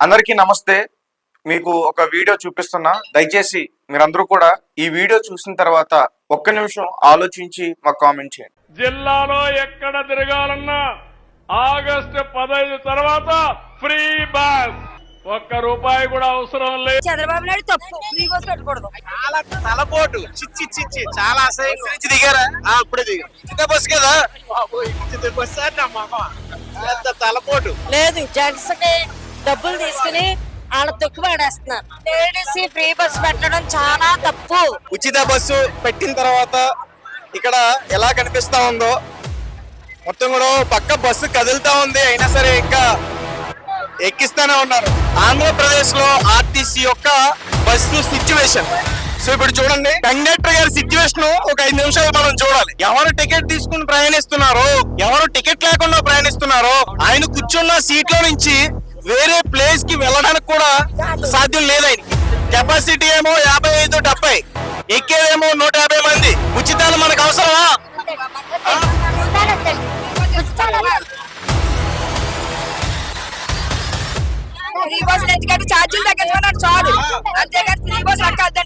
అందరికీ నమస్తే. మీకు ఒక వీడియో చూపిస్తున్నా. దయచేసి మీరందరూ కూడా ఈ వీడియో చూసిన తర్వాత ఒక్క నిమిషం ఆలోచించి మాకు కామెంట్ చేయండి. జిల్లాలో ఎక్కడ తిరగాలన్నా ఆగస్టు పదహైదు తర్వాత ఫ్రీ బస్. ఒక్క రూపాయి కూడా అవసరం లేదు చంద్రబాబు నాయుడు తప్పు. ఫ్రీ బస్ పెట్టకూడదు. చాలా తలపోటు. చిచ్చి చిచ్చి చాలా అసహ్యం. నుంచి దిగారా? అప్పుడే దిగారు బస్సు కదా? బస్సు నా. పెద్ద తలపోటు. లేదు జెంట్స్ డబ్బులు తీసుకుని ఆడ తొక్కు పడేస్తున్నారు. లేడీస్ ఫ్రీ బస్ పెట్టడం చాలా తప్పు. ఉచిత బస్సు పెట్టిన తర్వాత ఇక్కడ ఎలా కనిపిస్తా ఉందో మొత్తం కూడా పక్క బస్సు కదులుతా ఉంది. అయినా సరే ఇంకా ఎక్కిస్తానే ఉన్నారు. ఆంధ్రప్రదేశ్లో ఆర్టీసీ యొక్క బస్సు సిచ్యువేషన్ సో ఇప్పుడు చూడండి. కండక్టర్ గారి సిచ్యువేషన్ ఒక ఐదు నిమిషాలు మనం చూడాలి. ఎవరు టికెట్ తీసుకుని ప్రయాణిస్తున్నారో ఎవరు టికెట్ లేకుండా ప్రయాణిస్తున్నారో ఆయన కూర్చున్న సీట్లో నుంచి వేరే ప్లేస్కి వెళ్ళడానికి కూడా సాధ్యం లేదు ఆయనకి. కెపాసిటీ ఏమో యాభై ఐదు డెబ్బై. ఎక్కేదేమో నూట యాభై మంది. ఉచితాలు మనకు అవసరమా?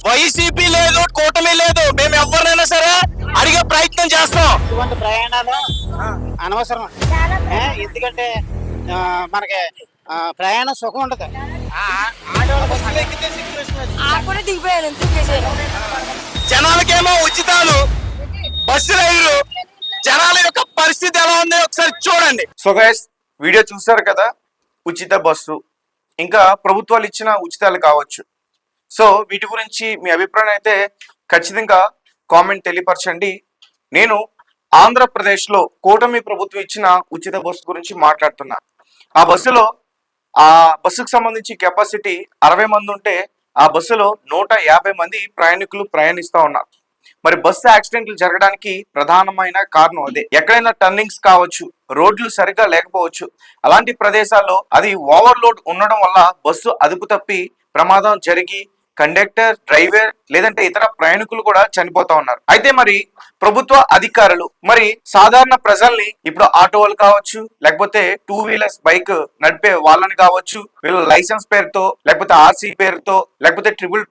వైసీపీ లేదు కూటమి లేదు. మేము ఎవరినైనా సరే అడిగే ప్రయత్నం చేస్తాం. ఇటువంటి ప్రయాణాలు అనవసరం. ఎందుకంటే మనకి ప్రయాణ సుఖం ఉండదు జనాలకేమో ఉచితాలు బస్సు రైలు జనాల యొక్క పరిస్థితి ఎలా ఉంది ఒకసారి చూడండి. సో గైస్ వీడియో చూసారు కదా? ఉచిత బస్సు. ఇంకా ప్రభుత్వాలు ఇచ్చిన ఉచితాలు కావచ్చు. సో వీటి గురించి మీ అభిప్రాయం అయితే ఖచ్చితంగా కామెంట్ తెలియపరచండి. నేను ఆంధ్రప్రదేశ్లో కూటమి ప్రభుత్వం ఇచ్చిన ఉచిత బస్సు గురించి మాట్లాడుతున్నా. ఆ బస్సులో ఆ బస్సుకు సంబంధించి కెపాసిటీ అరవై మంది ఉంటే ఆ బస్సులో నూట యాభై మంది ప్రయాణికులు ప్రయాణిస్తూ ఉన్నారు. మరి బస్సు యాక్సిడెంట్లు జరగడానికి ప్రధానమైన కారణం అదే. ఎక్కడైనా టర్నింగ్స్ కావచ్చు రోడ్లు సరిగ్గా లేకపోవచ్చు అలాంటి ప్రదేశాల్లో అది ఓవర్లోడ్ ఉండడం వల్ల బస్సు అదుపు తప్పి ప్రమాదం జరిగి కండక్టర్ డ్రైవర్ లేదంటే ఇతర ప్రయాణికులు కూడా చనిపోతా ఉన్నారు. అయితే మరి ప్రభుత్వ అధికారులు మరి సాధారణ ప్రజల్ని ఇప్పుడు ఆటో వాళ్ళు కావచ్చు లేకపోతే టూ వీలర్స్ బైక్ నడిపే వాళ్ళని కావచ్చు వీళ్ళ లైసెన్స్ పేరుతో లేకపోతే ఆర్సీ పేరుతో లేకపోతే ట్రిపుల్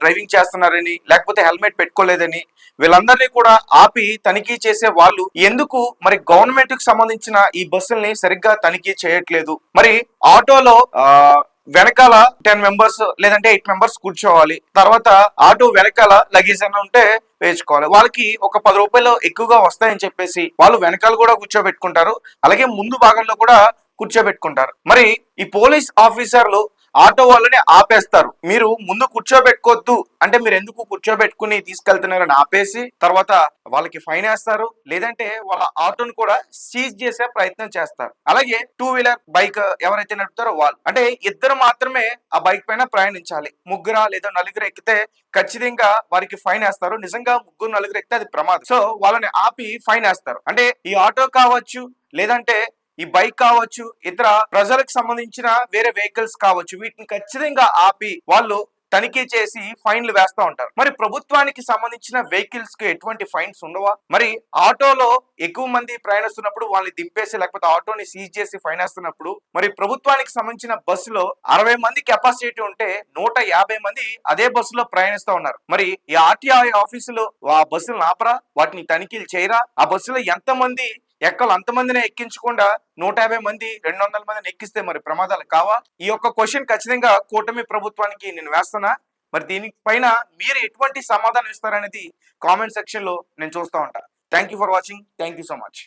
డ్రైవింగ్ చేస్తున్నారని లేకపోతే హెల్మెట్ పెట్టుకోలేదని వీళ్ళందరినీ కూడా ఆపి తనిఖీ చేసే వాళ్ళు ఎందుకు మరి గవర్నమెంట్కు సంబంధించిన ఈ బస్సుల్ని సరిగ్గా తనిఖీ చేయట్లేదు? మరి ఆటోలో ఆ వెనకాల టెన్ మెంబర్స్ లేదంటే ఎయిట్ మెంబర్స్ కూర్చోవాలి. తర్వాత ఆటో వెనకాల లగేజ్ అని ఉంటే వేసుకోవాలి వాళ్ళకి ఒక పది రూపాయలు ఎక్కువగా వస్తాయని చెప్పేసి వాళ్ళు వెనకాల కూడా కూర్చోబెట్టుకుంటారు. అలాగే ముందు భాగంలో కూడా కూర్చోబెట్టుకుంటారు. మరి ఈ పోలీస్ ఆఫీసర్లు ఆటో వాళ్ళని ఆపేస్తారు. మీరు ముందు కూర్చోబెట్టుకోవద్దు. అంటే మీరు ఎందుకు కూర్చోబెట్టుకుని తీసుకెళ్తున్నారని ఆపేసి తర్వాత వాళ్ళకి ఫైన్ వేస్తారు. లేదంటే వాళ్ళ ఆటోను కూడా సీజ్ చేసే ప్రయత్నం చేస్తారు. అలాగే టూ వీలర్ బైక్ ఎవరైతే నడుపుతారో వాళ్ళు. అంటే ఇద్దరు మాత్రమే ఆ బైక్ పైన ప్రయాణించాలి. ముగ్గురా లేదా నలుగురు ఎక్కితే ఖచ్చితంగా వారికి ఫైన్ వేస్తారు. నిజంగా ముగ్గురు నలుగురు ఎక్కితే అది ప్రమాదం. సో వాళ్ళని ఆపి ఫైన్ వేస్తారు. అంటే ఈ ఆటో కావచ్చు లేదంటే ఈ బైక్ కావచ్చు ఇతర ప్రజలకు సంబంధించిన వేరే వెహికల్స్ కావచ్చు వీటిని ఖచ్చితంగా ఆపి వాళ్ళు తనిఖీ చేసి ఫైన్లు వేస్తా ఉంటారు. మరి ప్రభుత్వానికి సంబంధించిన వెహికల్స్కి ఎటువంటి ఫైన్స్ ఉండవా? మరి ఆటోలో ఎక్కువ మంది ప్రయాణిస్తున్నప్పుడు వాళ్ళని దింపేసి లేకపోతే ఆటోని సీజ్ చేసి ఫైన్ వేస్తున్నప్పుడు మరి ప్రభుత్వానికి సంబంధించిన బస్సులో అరవై మంది కెపాసిటీ ఉంటే నూట యాభై మంది అదే బస్సులో ప్రయాణిస్తూ ఉన్నారు. మరి ఈ ఆర్టీఐ ఆఫీసులో ఆ బస్సులను ఆపరా? వాటిని తనిఖీలు చేయరా? ఆ బస్సులో ఎంత మంది ఎక్కలు అంతమందిని ఎక్కించకుండా నూట యాభై మంది రెండు వందల మందిని ఎక్కిస్తే మరి ప్రమాదాలు కావా? ఈ యొక్క క్వశ్చన్ ఖచ్చితంగా కూటమి ప్రభుత్వానికి నేను వేస్తున్నా. మరి దీనిపైన మీరు ఎటువంటి సమాధానం ఇస్తారనేది కామెంట్ సెక్షన్లో నేను చూస్తూ ఉంటా. Thank you for watching thank you so much